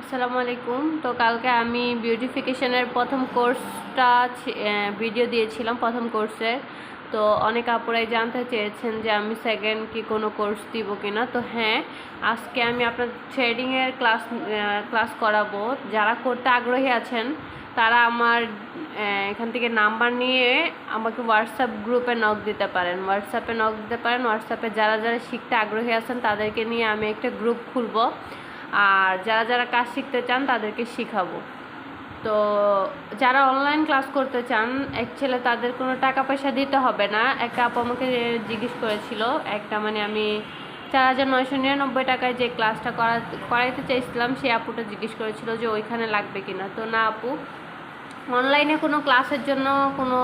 আসসালামু আলাইকুম। তো কালকে আমি বিউটিফিকেশনের প্রথম কোর্সটা ভিডিও দিয়েছিলাম প্রথম কোর্সের তো অনেক আপুরাই জানতে চেয়েছেন যে আমি সেকেন্ড কি কোনো কোর্স দিব কিনা। তো হ্যাঁ আজকে আমি আপনার থ্রেডিংয়ের ক্লাস ক্লাস করাবো। যারা করতে আগ্রহী আছেন, তারা আমার এখান থেকে নাম্বার নিয়ে আমাকে হোয়াটসঅ্যাপ গ্রুপে নক দিতে পারেন। হোয়াটসঅ্যাপে নক দিতে পারেন। হোয়াটসঅ্যাপে যারা যারা শিখতে আগ্রহী আছেন, তাদেরকে নিয়ে আমি একটা গ্রুপ খুলবো। আর যারা যারা কাজ শিখতে চান তাদেরকে শিখাবো। তো যারা অনলাইন ক্লাস করতে চান, এক ছেলে তাদের কোনো টাকা পয়সা দিতে হবে না। একটা আপু আমাকে জিজ্ঞেস করেছিল, একটা মানে আমি চার হাজার নয়শো নিরানব্বই টাকায় যে ক্লাসটা করা, করাইতে চাইছিলাম সেই আপুটা জিজ্ঞেস করেছিল যে ওইখানে লাগবে কিনা। তো না আপু অনলাইনে কোনো ক্লাসের জন্য কোনো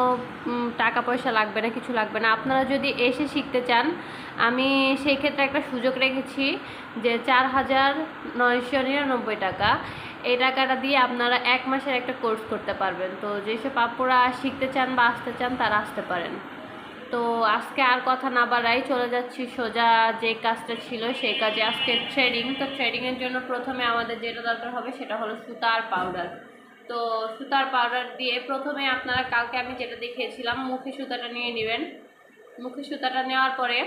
টাকা পয়সা লাগবে না, কিছু লাগবে না। আপনারা যদি এসে শিখতে চান, আমি সেই ক্ষেত্রে একটা সুযোগ রেখেছি যে চার হাজার নয়শো নিরানব্বই টাকা, এই টাকাটা দিয়ে আপনারা এক মাসের একটা কোর্স করতে পারবেন। তো যেসব আপুরা শিখতে চান বা আসতে চান, তারা আসতে পারেন। তো আজকে আর কথা না বাড়াই, চলে যাচ্ছি সোজা যে কাজটা ছিল সেই কাজে। আজকে ট্রেডিং তো ট্রেডিংয়ের জন্য প্রথমে আমাদের যেটা দরকার হবে, সেটা হলো সুতা আর পাউডার তো সুতার পাউডার দিয়ে প্রথমে আপনারা কালকে আমি যেটা দেখিয়েছিলাম, মুখে সুতাটা নিয়ে নেবেন। মুখে সুতাটা নেওয়ার পরে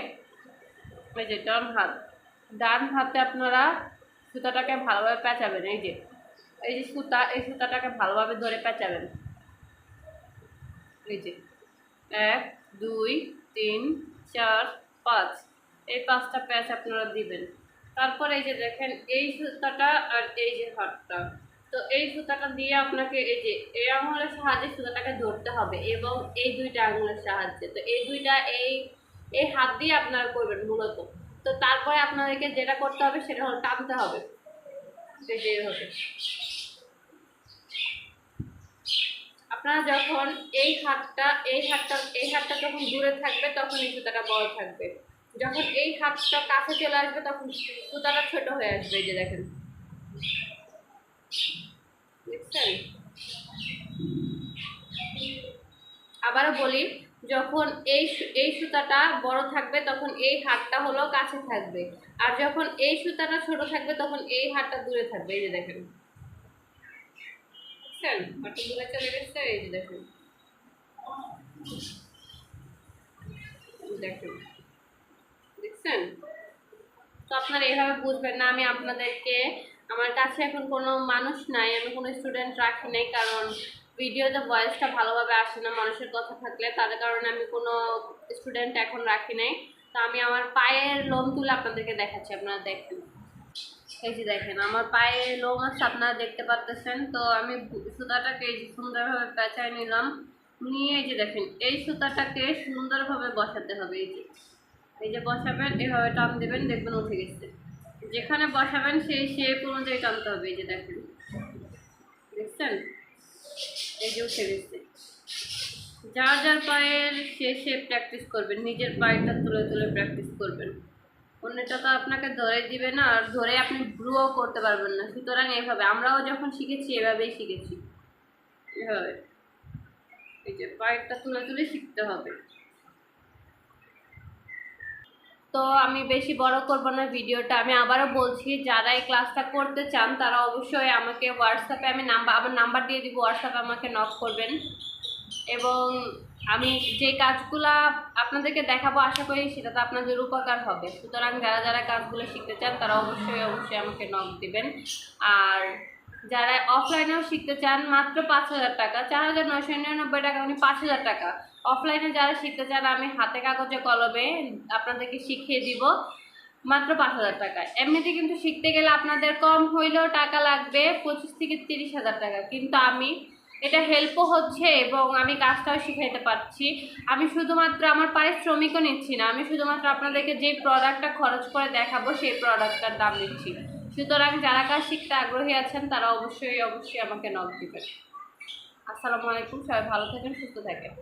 এই যে ডান হাত, ডান হাতে আপনারা সুতাটাকে ভালোভাবে পেঁচাবেন, এই যে এই যে সুতা, এই সুতাটাকে ভালোভাবে ধরে পেঁচাবেন। এই যে, এক, দুই, তিন, চার, পাঁচ, এই পাঁচটা প্যাচ আপনারা দিবেন। তারপরে এই যে দেখেন, এই সুতাটা আর এই যে হাতটা। তো এই সুতাটা দিয়ে আপনাকে এই যে, এই আঙুলের সাহায্যে সুতাটাকে ধরতে হবে এবং এই দুইটা আঙুলের সাহায্যে। তো এই দুইটা, এই এই হাত দিয়ে আপনারা করবেন মূলত। তো তারপরে আপনাদেরকে যেটা করতে হবে সেটা হলো টানতে হবে। যে আপনারা যখন এই হাতটা এই হাতটা এই হাতটা যখন দূরে থাকবে তখন এই সুতাটা বড় থাকবে। যখন এই হাতটা কাছে চলে আসবে তখন সুতাটা ছোট হয়ে আসবে, এই যে দেখেন। আবারও বলি, যখন এই এই সুতাটা বড় থাকবে, তখন এই হাতটা হলো কাছে থাকবে। আর যখন এই সুতাটা ছোট থাকবে, তখন এই হাতটা দূরে থাকবে। এই যে দেখেন। এই যে দেখেন। দেখেন দেখছেন তো আপনারা এভাবে বুঝবেন না, আমি আপনাদেরকে, আমার কাছে এখন কোনো মানুষ নাই, আমি কোনো স্টুডেন্ট রাখি নাই, কারণ ভিডিওতে ভয়েসটা ভালোভাবে আসে না, মানুষের কথা থাকলে, তার কারণে আমি কোনো স্টুডেন্ট এখন রাখি নাই। তো আমি আমার পায়ের লোম তুলে আপনাদেরকে দেখাচ্ছি, আপনারা দেখেন। এই যে দেখেন, আমার পায়ে লোম আছে, আপনারা দেখতে পাচ্ছেন তো আমি সুতাটাকে সুন্দরভাবে পেঁচায় নিলাম। নিয়ে এই যে দেখেন, এই সুতাটাকে সুন্দরভাবে বসাতে হবে, এই যে। এই যে বসাবেন, এভাবে টান দেবেন, দেখবেন উঠে গেছে। যেখানে বসাবেন, সেই শেপ অনুযায়ী টানতে হবে, এই যে দেখেন। দেখছেন? এই যে উঠে গেছে। যার যার পায়ের, সে সে প্র্যাকটিস করবেন, নিজের পায়েরটা তুলে তুলে প্র্যাকটিস করবেন। অন্যটা তো আপনাকে ধরে দিবে না, আর ধরে আপনি ব্রুও করতে পারবেন না। সুতরাং এভাবে, আমরাও যখন শিখেছি, এভাবেই শিখেছি। এভাবে। এই যে পায়েরটা তুলে তুলে শিখতে হবে। তো আমি বেশি বড় করব না ভিডিওটা। আমি আবারও বলছি, যারা এই ক্লাসটা করতে চান, তারা অবশ্যই আমাকে হোয়াটসঅ্যাপে আমি নাম্বার, আমার নাম্বার দিয়ে দিব হোয়াটসঅ্যাপে আমাকে নক করবেন। এবং আমি যে কাজগুলা আপনাদেরকে দেখাবো, আশা করি সেটা তো আপনাদের উপকার হবে। সুতরাং যারা যারা কাজগুলো শিখতে চান, তারা অবশ্যই অবশ্যই আমাকে নক দিবেন। আর যারা অফলাইনেও শিখতে চান, মাত্র পাঁচ হাজার টাকা, চার হাজার নয়শো নিরানব্বই টাকা মানে পাঁচ হাজার টাকা। অফলাইনে যারা শিখতে চান, আমি হাতে কাগজে কলমে আপনাদেরকে শিখিয়ে দিব, মাত্র পাঁচ হাজার টাকা। এমনিতে কিন্তু শিখতে গেলে আপনাদের কম হইলেও টাকা লাগবে, পঁচিশ থেকে তিরিশ হাজার টাকা। কিন্তু আমি, এটা হেল্পও হচ্ছে এবং আমি কাজটাও শিখাইতে পারছি। আমি শুধুমাত্র আমার পারিশ্রমিকও নিচ্ছি না, আমি শুধুমাত্র আপনাদেরকে যে প্রোডাক্টটা খরচ করে দেখাবো, সেই প্রোডাক্টটার দাম নিচ্ছি। সুতরাং যারা কাজ শিখতে আগ্রহী আছেন, তারা অবশ্যই অবশ্যই আমাকে নক দিবেন। আসসালামু আলাইকুম, সবাই ভালো থাকেন, সুস্থ থাকেন।